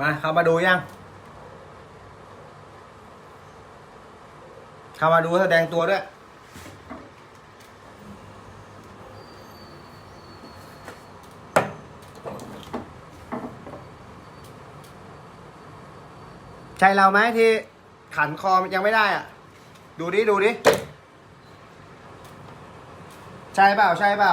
มาเข้ามาดูยัง เข้ามาดูแสดงตัวด้วย ใช่เราไหมที่ขันคอยังไม่ได้อะ ดูดิ ดูดิ ใช่เปล่า ใช่เปล่า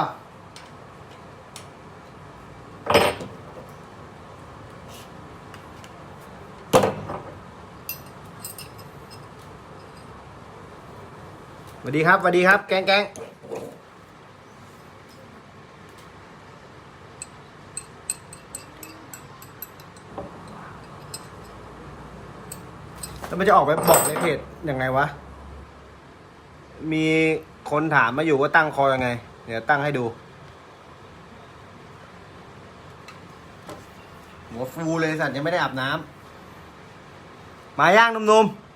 สวัสดีครับสวัสดีครับ แกงแกงแล้วมันจะออกไปบอกในเพจยังไงวะ มีคนถามมาอยู่ว่าตั้งคอยังไง เดี๋ยวตั้งให้ดู หัวฟูเลยสัตว์ยังไม่ได้อาบน้ำมาย่างหนุ่มๆ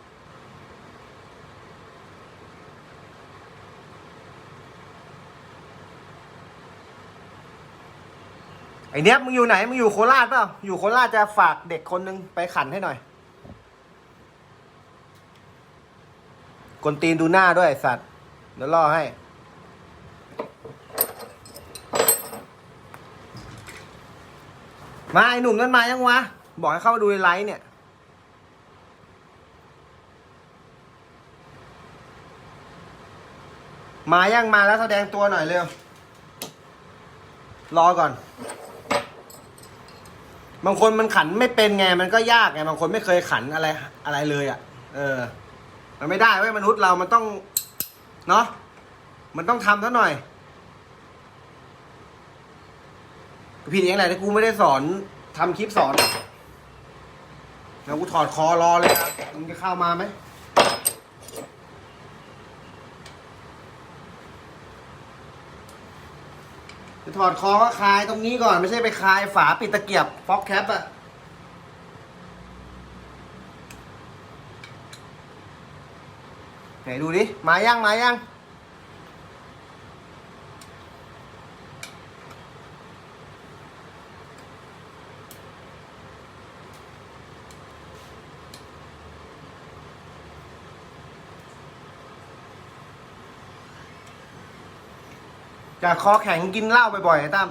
อเนี้ยมึงอยู่ไหน มึงอยู่โคราชเปล่า อยู่โคราชจะฝากเด็กคนนึงไปขันให้หน่อยกวนตีนดูหน้าด้วยสัตว์ เดี๋ยวล่อให้ มาไอหนุ่มนั้นมายังวะ บอกให้เข้ามาดูในไลฟ์เนี่ย มายังมาแล้วแสดงตัวหน่อยเร็ว รอก่อน บางคนมันขันไม่เป็นไงมันก็ยากไงบางคนไม่เคยขันอะไรอะไรเลยอะ่ะ เออ มันไม่ได้เว้ยมนุษย์เรามันต้องเนาะมันต้องทำซะหน่อยผิดเองแหละที่กูไม่ได้สอนทำคลิปสอนแล้วกูถอดคอรอเลยนะมึงจะเข้ามาไหม จะถอดคอก็คลายตรงนี้ก่อนไม่ใช่ไปคลายฝาปิดตะเกียบฟ็อกแคปอะไหนดูดิ มายังมายัง จากคอแข็งกินเหล้าบ่อยๆไอ้ตั้ม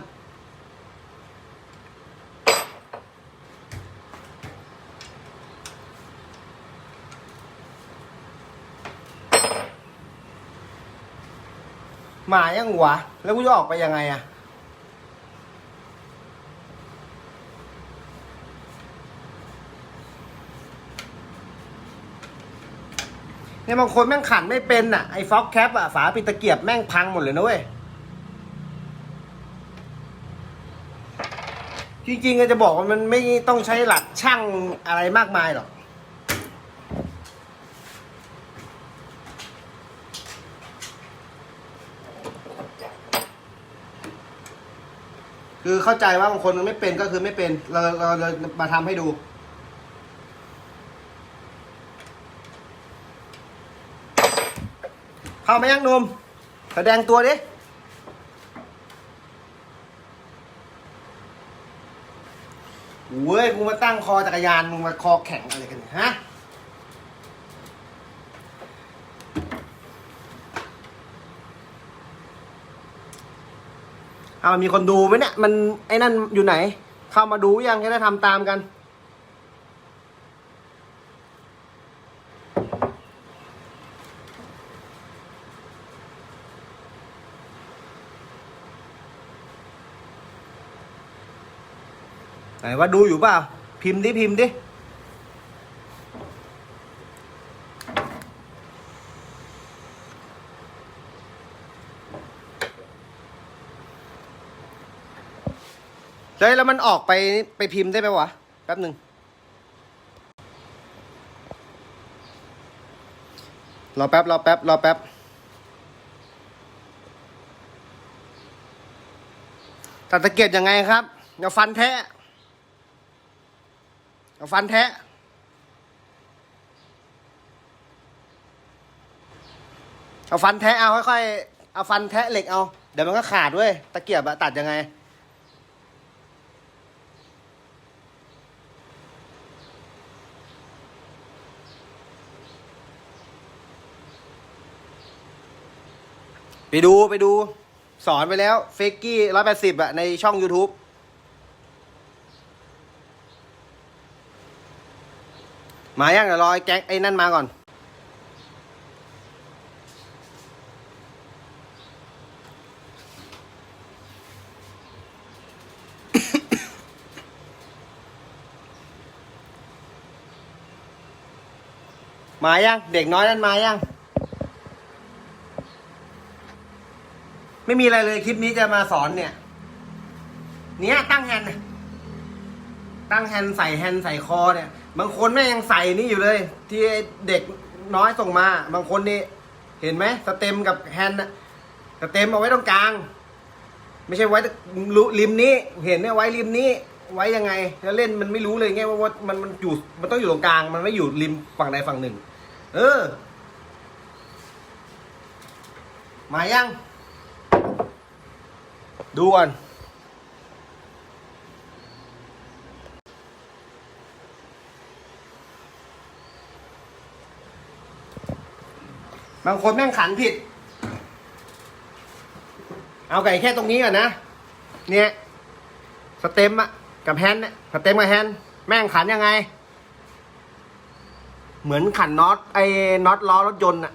มายังวแล้วกูจะออกไปยังไงอะเนี่ยบางคนแม่งขันไม่เป็นอะไอ้ฟ็อกแคปอะฝาปิดตะเกียบแม่งพังหมดเลยนะเว้ย จริงๆก็จะบอกว่ามันไม่ต้องใช้หลักช่างอะไรมากมายหรอกคือเข้าใจว่าบางคนมันไม่เป็นก็คือไม่เป็น เราเราเรามาทำให้ดู เข้ามายังนุมแสดงตัวดิ เว้ยกูมาตั้งคอจักรยานมึงมาคอแข็งอะไรกันเนี่ยฮะเอามีคนดูไหมเนี่ยมันไอ้นั่นอยู่ไหน เข้ามาดูยังจะได้ทำตามกัน ว่าดูอยู่เปล่า พิมพ์ดิ พิมพ์ดิ เฮ้ย แล้วมันออกไปไปพิมพ์ได้ไหมวะ แป๊บหนึ่งรอแป๊บ รอแป๊บ รอแป๊บตัดตะเกียบยังไงครับเอาฟันแทะ เอาฟันแทะเอาฟันแทะเอาค่อยๆเอาฟันแทะเหล็กเอา เดี๋ยวมันก็ขาดด้วยตะเกียบอะตัดยังไง ไปดูไปดู สอนไปแล้ว เฟกกี้ร้อยแปดสิบอะในช่อง YouTube มายังเดี๋ยวรอไอ้แก๊งไอ้นั่นมาก่อน มายังเด็กน้อยนั่นมายังไม่มีอะไรเลยคลิปนี้จะมาสอนเนี่ย เนี้ยตั้งแฮนด์น่ะ ตั้งแฮนด์ใส่แฮนด์ใส่คอเนี่ย บางคนแม่ยังใส่นี่อยู่เลย ที่เด็กน้อยส่งมา บางคนนี่เห็นไหมสเต็มกับแฮนด์น่ะสเต็มเอาไว้ตรงกลาง ไม่ใช่ไว้ริมนี้ เห็นเนี่ยไว้ริมนี้ ไว้ยังไงแล้วเล่นมันไม่รู้เลยไงว่าว่ามันมันอยู่มันต้องอยู่ตรงกลาง มันไม่อยู่ริมฝั่งใดฝั่งหนึ่ง เออ มายังดูก่อน บางคนแม่งขันผิด เอาไก่แค่ตรงนี้ก่อนนะ เนี่ยสเต็มอะกับแฮนด์เนี่ยสเต็มกับแฮนด์แม่งขันยังไง เหมือนขันน็อตไอ้น็อตล้อรถยนต์อะ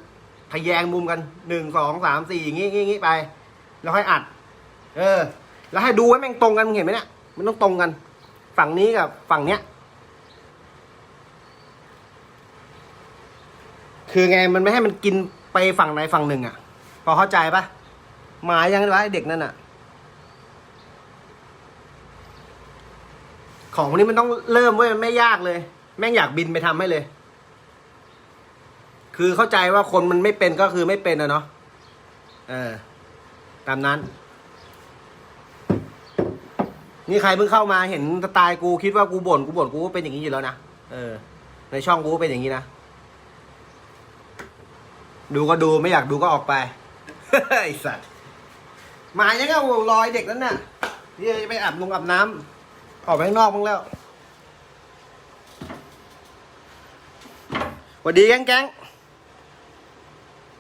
ทะแยงมุมกันหนึ่งสองสามสี่อย่างงี้งี้งี้ไป แล้วค่อยอัด เออ แล้วให้ดูไว้แม่งตรงกันมึงเห็นไหมเนี่ยมันต้องตรงกัน ฝั่งนี้กับฝั่งเนี้ย คือไงมันไม่ให้มันกิน ไปฝั่งใดฝั่งหนึ่งอะพอเข้าใจปะหมายยังไงเด็กนั่นอะของพวกนี้มันต้องเริ่มเว้ยมันไม่ยากเลย แม่งอยากบินไปทำให้เลย คือเข้าใจว่าคนมันไม่เป็นก็คือไม่เป็นอะเนาะเออ ตามนั้น นี่ใครเพิ่งเข้ามาเห็นสไตล์กูคิดว่ากูบ่นกูบ่นกูเป็นอย่างนี้อยู่แล้วนะเออ ในช่องกูเป็นอย่างนี้นะ ดูก็ดูไม่อยากดูก็ออกไปไอสัตว์หมายังไงรอยเด็กนั้นน่ะที่จะไปอาบลงอาบน้ำออกไปข้างนอกบ้างแล้วสวัสดีแก๊งแก๊ง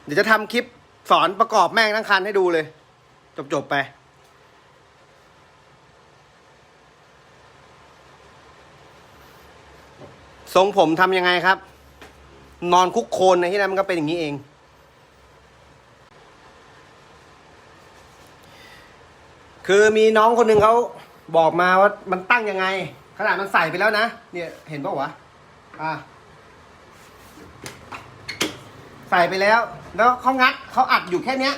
เดี๋ยวจะทำคลิปสอนประกอบแม่งทั้งคันให้ดูเลย จบๆไป ทรงผมทำยังไงครับ นอนคุกโคนในที่นั้นมันก็เป็นอย่างนี้เอง คือมีน้องคนหนึ่งเขาบอกมาว่ามันตั้งยังไง ขนาดมันใส่ไปแล้วนะ เนี่ยเห็นปะวะ อะ ใส่ไปแล้ว แล้วเขางัดเขาอัดอยู่แค่เนี้ย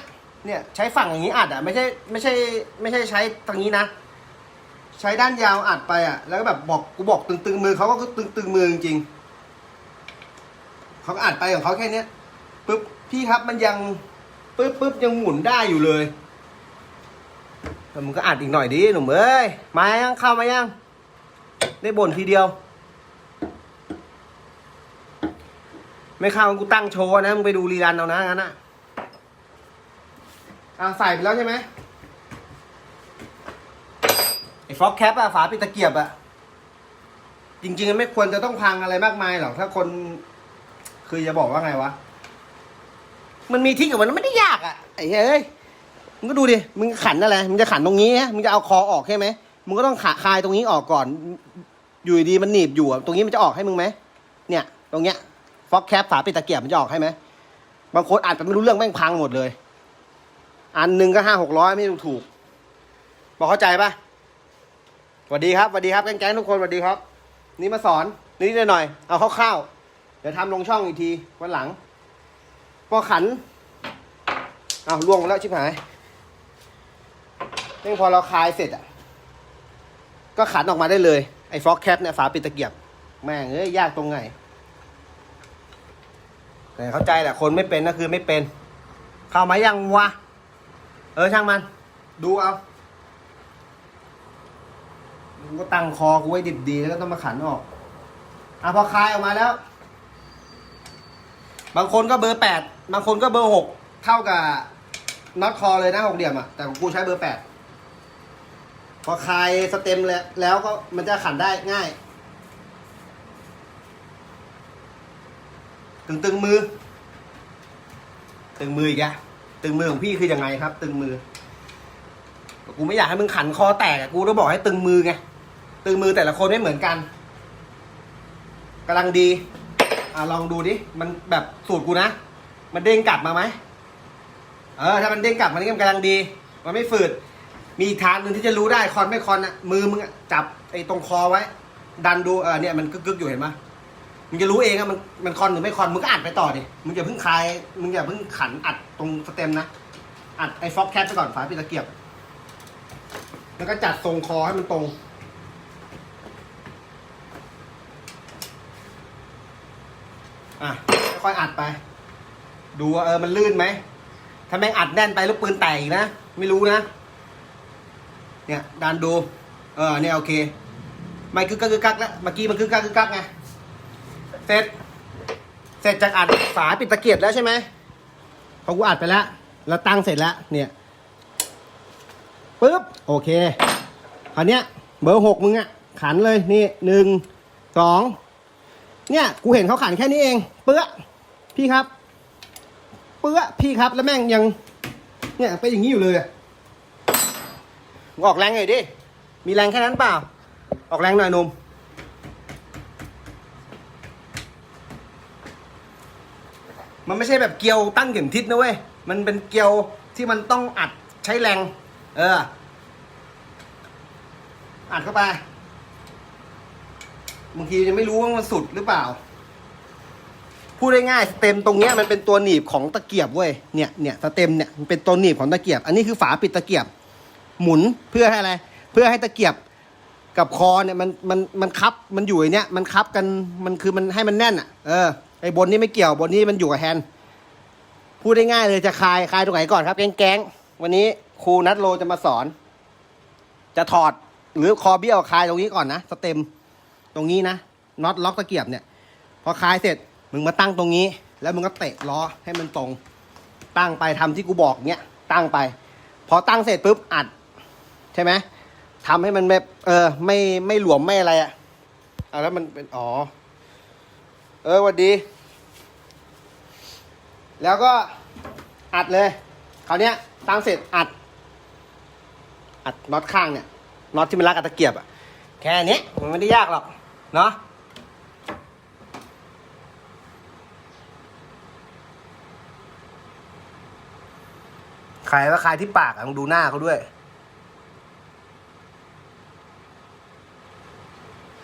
เนี่ยใช้ฝั่งอย่างนี้อัดอะไม่ใช่ไม่ใช่ ไม่ใช่ใช้ตรงนี้นะ ใช้ด้านยาวอัดไปอะ แล้วก็แบบบอกกูบอกตึงๆมือเขาก็ตึงตึงมือจริงเขาอัดไปของเขาแค่เนี้ยปึ๊บพี่ครับมันยังปึ๊บปึ๊บยังหมุนได้อยู่เลย แต่มึงก็อัดอีกหน่อยดิหนุ่มเอ้ย มายังเข้ามายัง ได้บ่นทีเดียว ไม่เข้ากูตั้งโชว์นะ มึงไปดูรีรันเอานะงั้นอะอะใส่ไปแล้วใช่ไหมไอ้ฟล็อกแคปอะฝาปิดตะเกียบอะจริงๆมันไม่ควรจะต้องพังอะไรมากมายหรอกถ้าคน คือจะบอกว่าไงวะ มันมีที่กับมันไม่ได้ยากอะไอ้เฮ้ย มึงก็ดูดิ มึงขันอะไร มึงจะขันตรงนี้ฮะมึงจะเอาคอออกใช่ไหมมึงก็ต้องขาคลายตรงนี้ออกก่อน อยู่ดีมันหนีบอยู่อะตรงนี้มันจะออกให้มึงไหม เนี่ย ตรงเนี้ยฟ็อกแคปฝาปิดตะเกียบมันจะออกให้ไหม บางคนอาจจะไม่รู้เรื่องแม่งพังหมดเลย อันหนึ่งก็ห้าหกร้อยไม่ถูกถูกบอกเข้าใจปะสวัสดีครับสวัสดีครับแก๊งๆทุกคนสวัสดีครับ นี่มาสอนนิดหน่อยๆเอาคร่าวๆ เดี๋ยวทำลงช่องอีกทีวันหลังพอขัน เอาล่วงแล้วชิบหาย นี่พอเราคลายเสร็จอะ ก็ขันออกมาได้เลย ไอ้ฟ็อกแคปเนี่ยฝาปิดตะเกียบ แม่งเอ้ยยากตรงไหนแต่เข้าใจแหละคนไม่เป็นก็คือไม่เป็น เข้ามายังวะ เออช่างมัน ดูเอากูก็ตั้งคอกูไว้ดิบดีแล้วก็ต้องมาขันออก อะพอคลายออกมาแล้ว บางคนก็เบอร์แปดบางคนก็เบอร์หกเท่ากับน็อตคอเลยนะหกเหลี่ยมอะแต่ของกูใช้เบอร์แปด พอคลายสเต็มแล้วแล้วก็มันจะขันได้ง่าย ตึงตึงมือ ตึงมืออีกอะตึงมือของพี่คือยังไงครับ ตึงมือ กูไม่อยากให้มึงขันคอแตกอะกูต้องบอกให้ตึงมือไงตึงมือแต่ละคนไม่เหมือนกันกำลังดี อะลองดูดิ มันแบบสูตรกูนะ มันเด้งกลับมาไหม เออ ถ้ามันเด้งกลับมันก็กำลังดี มันไม่ฝืด มีอีกทางหนึ่งที่จะรู้ได้คอนไม่คอนอะมือมึงอะจับไอ้ตรงคอไว้ ดันดูเออเนี่ยมันกึกๆอยู่เห็นไหมมึงจะรู้เองอะมันมันคอนหรือไม่คอนมึงก็อัดไปต่อดิมึงอย่าเพิ่งคลายมึงอย่าเพิ่งขันอัดตรงสเต็มนะอัดไอ้ฟ็อกแคปไปก่อนฝาปิดตะเกียบ แล้วก็จัดทรงคอให้มันตรงอะค่อยอัดไป ดูว่าเออมันลื่นไหมถ้าแม่งอัดแน่นไปแล้วปืนแตกอีกนะ ไม่รู้นะ เนี่ยดันดูเออเนี่ยโอเค ไม่กึกกักกึกกักแล้วเมื่อกี้มันกึกกักกึกกักไงเสร็จเสร็จจากอัดฝาปิดตะเกียบแล้วใช่ไหมพอกูอัดไปแล้ว แล้วตั้งเสร็จแล้ว เนี่ยปึ๊บโอเคคราวเนี้ยเบอร์หกมึงอะขันเลยนี่หนึ่งสองเนี่ยกูเห็นเขาขันแค่นี้เอง เปื้อพี่ครับ เปื้อพี่ครับแล้วแม่งยัง เนี่ยเป็นอย่างนี้อยู่เลยอะ ออกแรงหน่อยดิ มีแรงแค่นั้นเปล่า ออกแรงหน่อยนุ่มมันไม่ใช่แบบเกลียวตั้งเข็มทิศนะเว้ย มันเป็นเกลียวที่มันต้องอัดใช้แรง เออ อัดเข้าไปบางทีจะไม่รู้ว่ามันสุดหรือเปล่า พูดได้ง่ายสเต็มตรงเนี้ยมันเป็นตัวหนีบของตะเกียบเว้ย เนี่ยเนี่ยสเต็มเนี่ยมันเป็นตัวหนีบของตะเกียบ อันนี้คือฝาปิดตะเกียบ หมุนเพื่อให้อะไร เพื่อให้ตะเกียบกับคอเนี่ยมันมันมันคับมันอยู่ไอเนี้ยมันคับกันมันคือมันให้มันแน่นอะเออไอ้บนนี้ไม่เกี่ยวบนนี้มันอยู่กับแฮนด์พูดได้ง่ายเลยจะคลายคลายตรงไหนก่อนครับ แก๊งๆวันนี้ครูนัทโลจะมาสอน จะถอดหรือคอเบี้ยวคลายตรงนี้ก่อนนะสเต็มตรงนี้นะน็อตล็อกตะเกียบเนี่ย พอคลายเสร็จมึงมาตั้งตรงนี้ แล้วมึงก็เตะล้อให้มันตรง ตั้งไปทำที่กูบอกเนี้ยตั้งไป พอตั้งเสร็จปุ๊บอัด ใช่ไหมทำให้มันแบบเออ ไม่ไม่หลวมไม่อะไรอะ่ะเอาแล้วมันเป็นอ๋อ เออวัดดี แล้วก็อัดเลยคราวเนี้ยตั้งเสร็จอัด อัดน็อตข้างเนี่ยน็อตที่มันรักกับตะเกียบอะแค่นี้มันไม่ได้ยากหรอก เนาะใครว่าใครที่ปากอะมึงดูหน้าเขาด้วย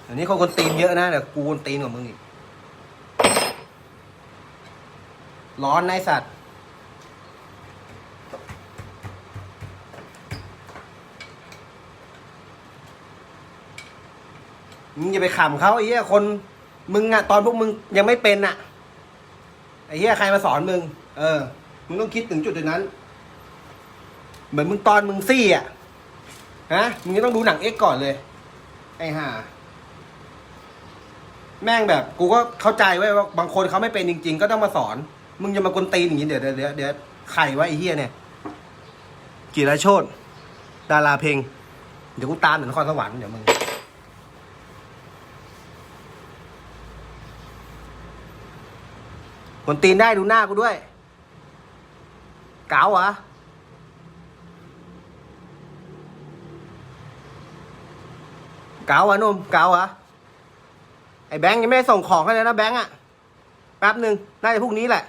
เดี๋ยวนี้เขาคนตีนเยอะนะเดี๋ยวกูคนตีนกว่ามึงอีก ร้อนนายสัตว์ มึงอย่าไปขำเขาไอ้เหี้ยคน มึงอะตอนพวกมึงยังไม่เป็นอะไอ้เหี้ยใครมาสอนมึง เออ มึงต้องคิดถึงจุดจุดนั้น เหมือนมึงตอนมึงซี่อะฮะ มึงต้องดูหนังเอ็กก่อนเลย ไอ้ห่า แม่งแบบ กูก็เข้าใจไว้ว่าบางคนเขาไม่เป็นจริง ๆ ก็ต้องมาสอน มึงจะมากวนตีนอย่างนี้เดี๋ยวเดี๋ยวเดี๋ยวเดี๋ยวใครวะไอ้เหี้ยเนี่ยจิรโชตดาราเพลง เดี๋ยวกูตามถึงนครสวรรค์เดี๋ยวมึง คนตีนได้ดูหน้ากูด้วยเก๋าเหรอเก๋าเหรอหนุ่มเก๋าเหรอ ไอ้แบงค์ยังไม่ได้ส่งของให้เลยนะแบงค์อะแป๊บหนึ่งน่าจะพรุ่งนี้แหละ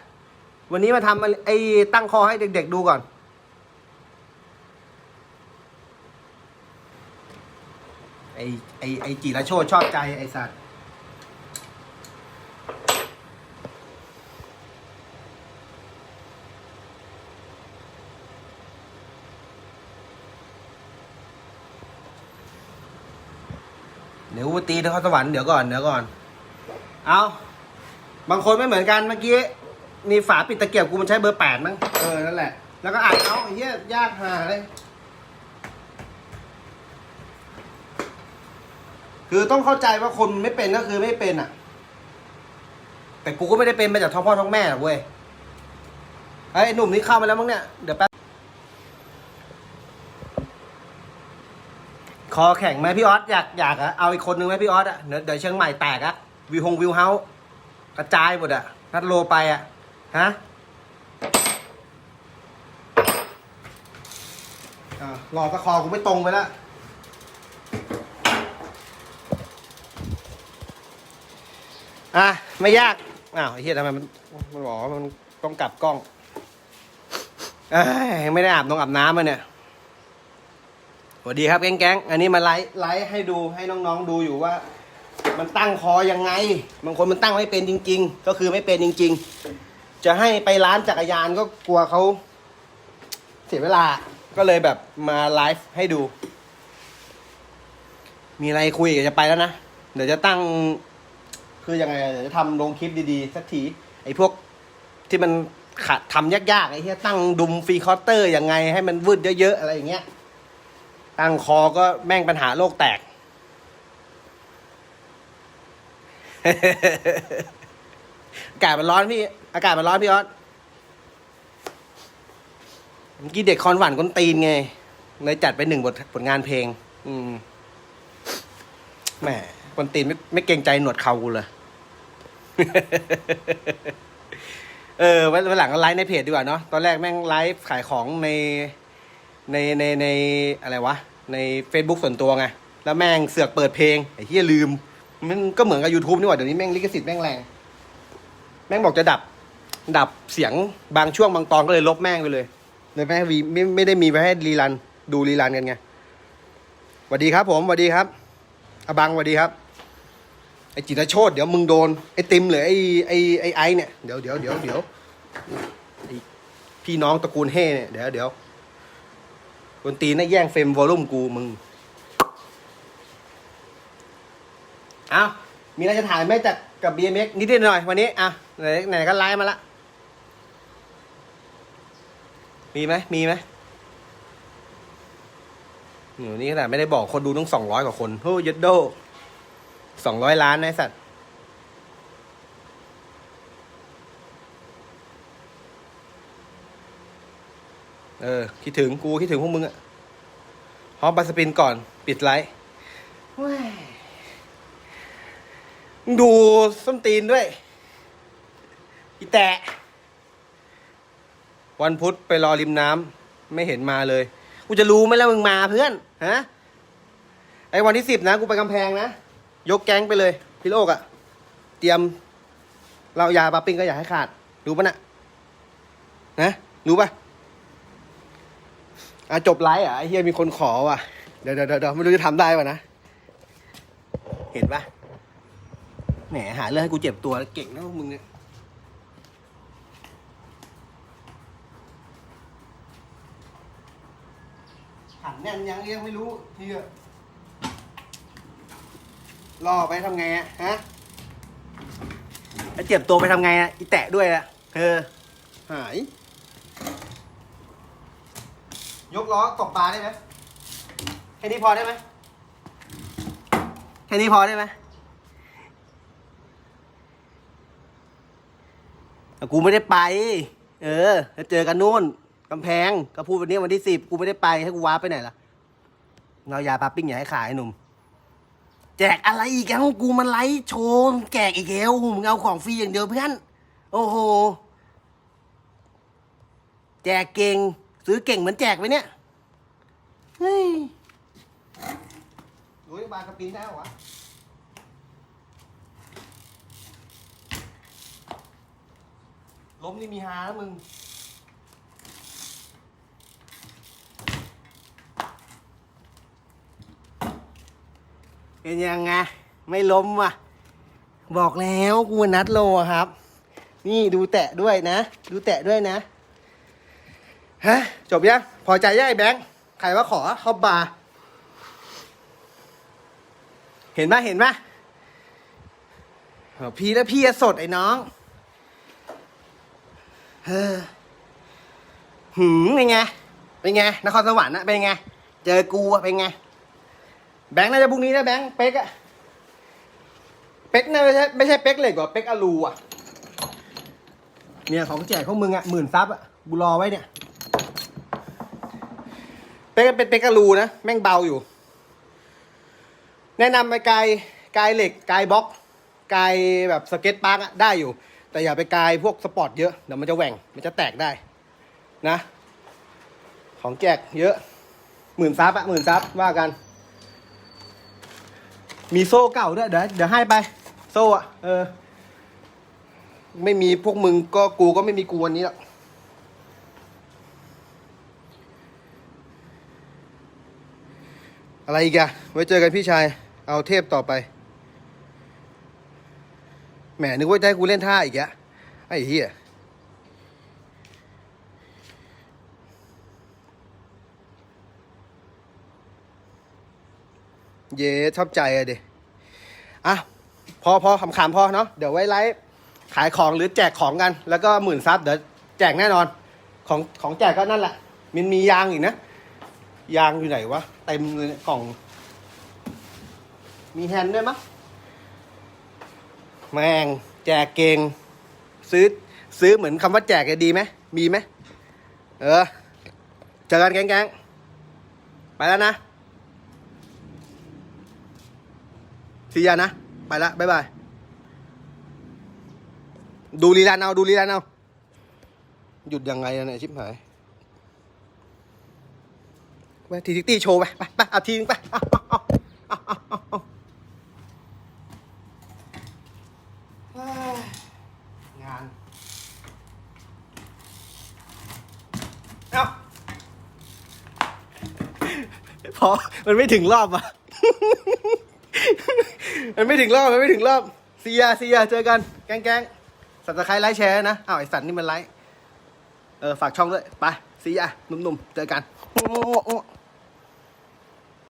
วันนี้มาทำไอ้ตั้งคอให้เด็ก ๆ ดูก่อน ไอ้ไอ้ไอ้จีรโชดชอบใจไอ้สัตว์ เดี๋ยวกู ตีนครสวรรค์เดี๋ยวก่อนเดี๋ยวก่อน เอาบางคนไม่เหมือนกันเมื่อกี้มีฝาปิดตะเกียบกูมันใช้เบอร์แปดมั้งเออนั่นแหละ แล้วก็อัดเอาไอ้เหี้ยยากหาเลยคือต้องเข้าใจว่าคนไม่เป็นก็คือไม่เป็นอะ แต่กูก็ไม่ได้เป็นมาจากท้องพ่อท้องแม่หรอกเว้ยไอ้ยหนุ่มนี่เข้ามาแล้วมั้งเนี่ยเดี๋ยวแป๊บ ค อแข็งไหมพี่ออสอยากอยากอะเอาอีกคนนึงไหมพี่ออสอะเดี๋ยวเดี๋ยวเชียงใหม่แตกอะวิวฮงวิวเฮากระจายหมดอะนัดโลไปอะฮะรอตะคอกูไม่ตรงไปแล้วอะไม่ยาก อ้าวไอ้เหี้ยทำไมมันมันบอกว่ามันต้องกลับกล้องเอ้ยยังไม่ได้อาบน้องอาบน้ำมาเนี่ย สวัสดีครับแก๊งๆ อันนี้มาไลฟ์ไลฟ์ให้ดูให้น้องๆดูอยู่ว่า มันตั้งคอยังไง บางคนมันตั้งไม่เป็นจริง ๆ ก็คือไม่เป็นจริง ๆ จะให้ไปร้านจักรยานก็กลัวเขาเสียเวลา ก็เลยแบบมาไลฟ์ให้ดู มีอะไรคุยกับจะไปแล้วนะ เดี๋ยวจะตั้ง คือยังไงเดี๋ยวจะทำลงคลิปดีๆ สักทีไอ้พวกที่มันขัดทำยากๆไอ้ที่ตั้งดุมฟรีคอร์เตอร์ยังไง ให้มันวืดเยอะๆอะไรอย่างเงี้ย ตั้งคอก็แม่งปัญหาโลกแตก อากาศมันร้อนพี่ อากาศมันร้อนพี่ออสเมื่อกี้เด็กคอนหวานก้นตีนไงเลยจัดไปหนึ่งบทผลงานเพลง อืมแหมก้นตีนไม่ไม่เกรงใจหนวดเขากูเลย เออวันวันหลังก็ไลฟ์ในเพจดีกว่าเนาะตอนแรกแม่งไลฟ์ขายของในในในในอะไรวะ ใน Facebook ส่วนตัวไง แล้วแม่งเสือกเปิดเพลงไอ้เฮียลืม มันก็เหมือนกับ YouTube นี่หว่า เดี๋ยวนี้แม่งลิขสิทธิ์แม่งแรง แม่งบอกจะดับ ดับเสียงบางช่วงบางตอนก็เลยลบแม่งไปเลยเลยแม่งวีไม่ไม่ได้มีไว้ให้รีรัน ดูรีรันกันไงสวัสดีครับ ผมสวัสดีครับ อบังสวัสดีครับไอจิตโชดเดี๋ยวมึงโดนไอติมหรือไอไอไอไอเนี่ยเดี๋ยวเดี๋ยวเดี๋ยวเดี๋ยวพี่น้องตระกูลเฮ่เนี่ยเดี๋ยวเดี๋ยว ดนตีน่ะแย่งเฟรมวอลลุ่มกูมึง เอ้ามีอะไรจะถ่ายไหมจากกับ BMX นิดๆหน่อยวันนี้ อะ ไหนไหนก็ไลฟ์มาละ มีไหมมีไหมหนูนี่ขนาดไม่ได้บอกคนดูต้องสองร้อยกว่าคนโอ้ยดโดสองร้อยล้านนะสัตว์ เออ คิดถึงกูคิดถึงพวกมึงอะฮอปบัสสปินก่อน ปิดไลฟ์เว้ยมึงดูส้นตีนด้วย อีแตะ วันพุธไปรอริมน้ำไม่เห็นมาเลย กูจะรู้ไหมแล้วมึงมาเพื่อน ฮะ ไอ้วันที่สิบนะ กูไปกำแพงนะ ยกแก๊งไปเลย พี่โลกอะ่ะเตรียม เรายาปาปิ้งก็อย่าให้ขาด รู้ปะนะ่ะนะ รู้ปะ อะจบไลฟ์อะไอ้เฮียมีคนขอว่ะ เดี๋ยวเดี๋ยวเดี๋ยวไม่รู้จะทำได้ป่ะนะ เห็นปะแหมหาเรื่องให้กูเจ็บตัวเก่งนะพวกมึงเนี่ย หันแน่นยังยังไม่รู้เฮียรอไปทำไงอะฮะแล้วเจ็บตัวไปทำไงอะอีแตะด้วยอะเออ หาย ยกล้อตกปลาได้ไหมแค่นี้พอได้ไหมแค่นี้พอได้ไหมกูไม่ได้ไป เออจะเจอกันนู่นกำแพงก็พูดวันนี้วันที่สิบกูไม่ได้ไปให้กูว้าไปไหนล่ะเรายาปาปิ้งอย่าให้ขายไอ้หนุ่ม แจกอะไรอีกแล้วกูมันไลฟ์โชว์แจกอีกแล้วมึงเอาของฟรีอย่างเดียวเพื่อน โอ้โห แจกเก่ง ซื้อเก่งเหมือนแจกไปเนี่ย เฮ้ยรู้บานสปินได้เหรอวะล้มนี่มีฮาแล้วมึง เป็นยังไง ไม่ล้มว่ะ บอกแล้วกูนัดโลอะครับ นี่ดูแตะด้วยนะ ดูแตะด้วยนะ ฮะ จบยังพอใจยังไอ้แบงค์ใครว่าขอฮอบบาร์เห็นปะเห็นปะบอกพี่แล้วพี่จะสดไอ้น้องเฮ้อหืมเป็นไง เป็นไง นครสวรรค์อะเป็นไง เจอกูอะเป็นไง แบงค์น่าจะพรุ่งนี้นะแบงค์ เป๊กอะเป๊กน่าไม่ใช่ไม่ใช่เป๊กเหล็กหรอเป๊กอะลูอะเนี่ยของแจกพวกมึงอะหมื่นซับอะกูรอไว้เนี่ย เป๊กเป็นเป๊กอะลูนะ แม่งเบาอยู่ แนะนำไปกายกายเหล็กกายบล็อกกายแบบสเก็ตปาร์กอะได้อยู่ แต่อย่าไปกายพวกสปอร์ตเยอะเดี๋ยวมันจะแหว่งมันจะแตกได้นะ ของแจกเยอะหมื่นซับอะหมื่นซับว่ากัน มีโซ่เก่าด้วยเดี๋ยวเดี๋ยวให้ไป โซ่อะเออ ไม่มีพวกมึงก็กูก็ไม่มีกูวันนี้หรอก อะไรอีกอะไว้เจอกันพี่ชาย เอาเทพต่อไป แหมนึกว่าจะให้กูเล่นท่าอีกอะไอ้เหี้ยเย้ชอบใจอะดิอะ พอพอขำๆพอเนาะเดี๋ยวไว้ไลฟ์ขายของหรือแจกของกัน แล้วก็หมื่นซับเดี๋ยวแจกแน่นอน ของของแจกก็นั่นแหละ มันมียางอีกนะ ยางอยู่ไหนวะ เต็มเลยเนี่ยกล่อง มีแฮนด์ด้วยมั้ยแมง แจกเกง ซื้อ ซื้อเหมือนคำว่าแจกจะดีไหม มีไหม เออ เจอกันแก๊งๆ ไปแล้วนะสียานะ ไปละ บ๊ายบาย ดูลีลานเอา ดูลีลานเอา หยุดยังไงอะเนี่ยชิบหาย ไปทีทิตี้โชว์ไปไปไปเอาทีนึงไปเอาเอาเอาเอาเอาเอาเฮ้ยงาน เอาพอมันไม่ถึงรอบอะ มันไม่ถึงรอบ มันไม่ถึงรอบเสียเสียาเจอกัน แก๊งแกงสับสไครไลค์แชร์นะอ้าวไอสัตว์นี่มันไลค์ เออ ฝากช่องด้วย ไปเสียาหนุ่มๆ เจอกัน